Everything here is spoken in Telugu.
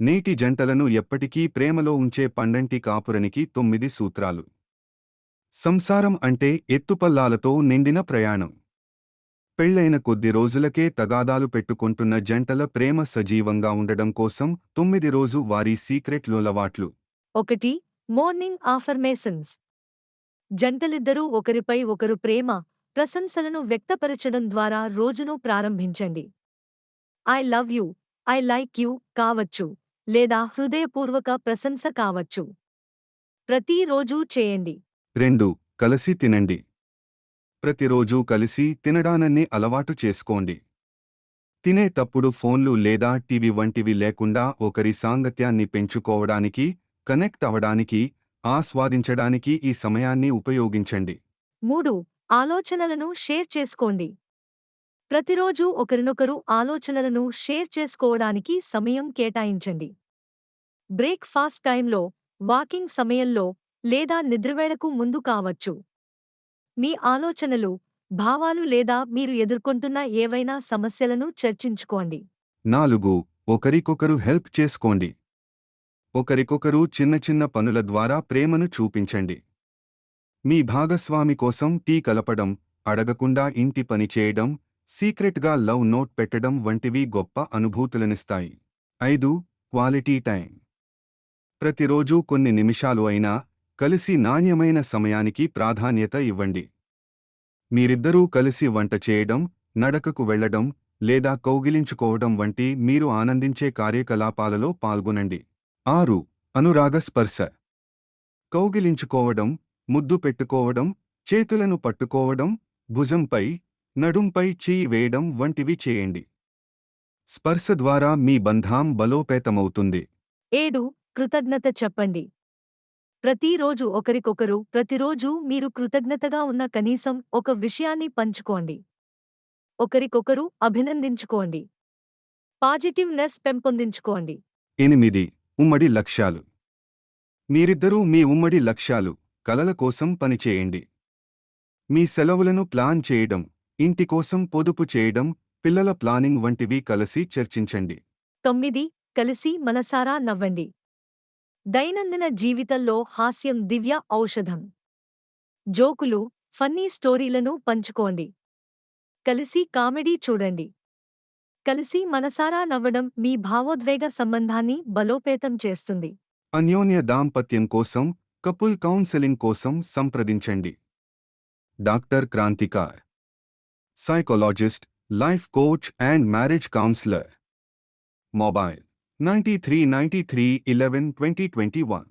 నేటి జంటలను ఎప్పటికీ ప్రేమలో ఉంచే పండంటి కాపురనికి తొమ్మిది సూత్రాలు. సంసారం అంటే ఎత్తుపల్లాలతో నిండిన ప్రయాణం. పెళ్ళైన కొద్ది రోజులకే తగాదాలు పెట్టుకుంటున్న జంటల ప్రేమ సజీవంగా ఉండడం కోసం తొమ్మిది రోజు వారి సీక్రెట్ లొలవాట్లు. ఒకటి మార్నింగ్ ఆఫర్మేషన్స్. జంటలిద్దరూ ఒకరిపై ఒకరు ప్రేమ ప్రశంసలను వ్యక్తపరచడం ద్వారా రోజును ప్రారంభించండి. I love you I like you కావచ్చు. లేదా హృదయపూర్వక ప్రశంస కావచ్చు. ప్రతిరోజూ చేయండి. రెండు కలిసి తినండి. ప్రతిరోజూ కలిసి తినడానన్నే అలవాటు చేసుకోండి. తినేటప్పుడు ఫోన్లు లేదా టీవీ వంటివి లేకుండా ఒకరి సాంగత్యాన్ని పెంచుకోవడానికి కనెక్ట్ అవడానికి ఆస్వాదించడానికి ఈ సమయాన్ని ఉపయోగించండి. మూడు ఆలోచనలను షేర్ చేసుకోండి. ప్రతిరోజూ ఒకరినొకరు ఆలోచనలను షేర్ చేసుకోవడానికి సమయం కేటాయించండి. బ్రేక్ఫాస్ట్ టైంలో వాకింగ్ సమయంలో లేదా నిద్రవేళకు ముందు కావచ్చు. మీ ఆలోచనలు భావాలు లేదా మీరు ఎదుర్కొంటున్న ఏవైనా సమస్యలను చర్చించుకోండి. నాలుగు ఒకరికొకరు హెల్ప్ చేసుకోండి. ఒకరికొకరు చిన్న చిన్న పనుల ద్వారా ప్రేమను చూపించండి. మీ భాగస్వామి కోసం టీ కలపడం అడగకుండా ఇంటి పని చేయడం సీక్రెట్గా లవ్ నోట్ పెట్టడం వంటివి గొప్ప అనుభూతులనిస్తాయి. ఐదు క్వాలిటీ టైం. ప్రతిరోజూ కొన్ని నిమిషాలు అయినా కలిసి నాణ్యమైన సమయానికి ప్రాధాన్యత ఇవ్వండి. మీరిద్దరూ కలిసి వంట చేయడం నడకకు వెళ్ళడం లేదా కౌగిలించుకోవడం వంటి మీరు ఆనందించే కార్యకలాపాలలో పాల్గొనండి. ఆరు అనురాగ స్పర్శ. కౌగిలించుకోవడం ముద్దు పెట్టుకోవడం చేతులను పట్టుకోవడం భుజంపై నడుంపై చేయి వేయడం వంటివి చేయండి. స్పర్శ ద్వారా మీ బంధం బలోపేతమవుతుంది. ఏడు కృతజ్ఞత చెప్పండి. ప్రతిరోజు ఒకరికొకరు ప్రతిరోజు మీరు కృతజ్ఞతగా ఉన్న కనీసం ఒక విషయాన్ని పంచుకోండి. ఒకరికొకరు అభినందించుకోండి. పాజిటివ్నెస్ పెంపొందించుకోండి. ఎనిమిది ఉమ్మడి లక్ష్యాలు. మీరిద్దరూ మీ ఉమ్మడి లక్ష్యాలు కలల కోసం పనిచేయండి. మీ సెలవులను ప్లాన్ చేయడం ఇంటి కోసం పొదుపు చేయడం పిల్లల ప్లానింగ్ వంటివి కలిసి చర్చించండి. తొమ్మిది కలిసి మనసారా నవ్వండి. దైనందిన జీవితంలో హాస్యం దివ్య ఔషధం. జోకులు ఫన్నీ స్టోరీలను పంచుకోండి. కలిసి కామెడీ చూడండి. కలిసి మనసారా నవ్వడం మీ భావోద్వేగ సంబంధాన్ని బలోపేతం చేస్తుంది. అన్యోన్య దాంపత్యం కోసం కపుల్ కౌన్సెలింగ్ కోసం సంప్రదించండి. Doctor Kranthikar psychologist, life coach and marriage counselor. Mobile 9393 11 2021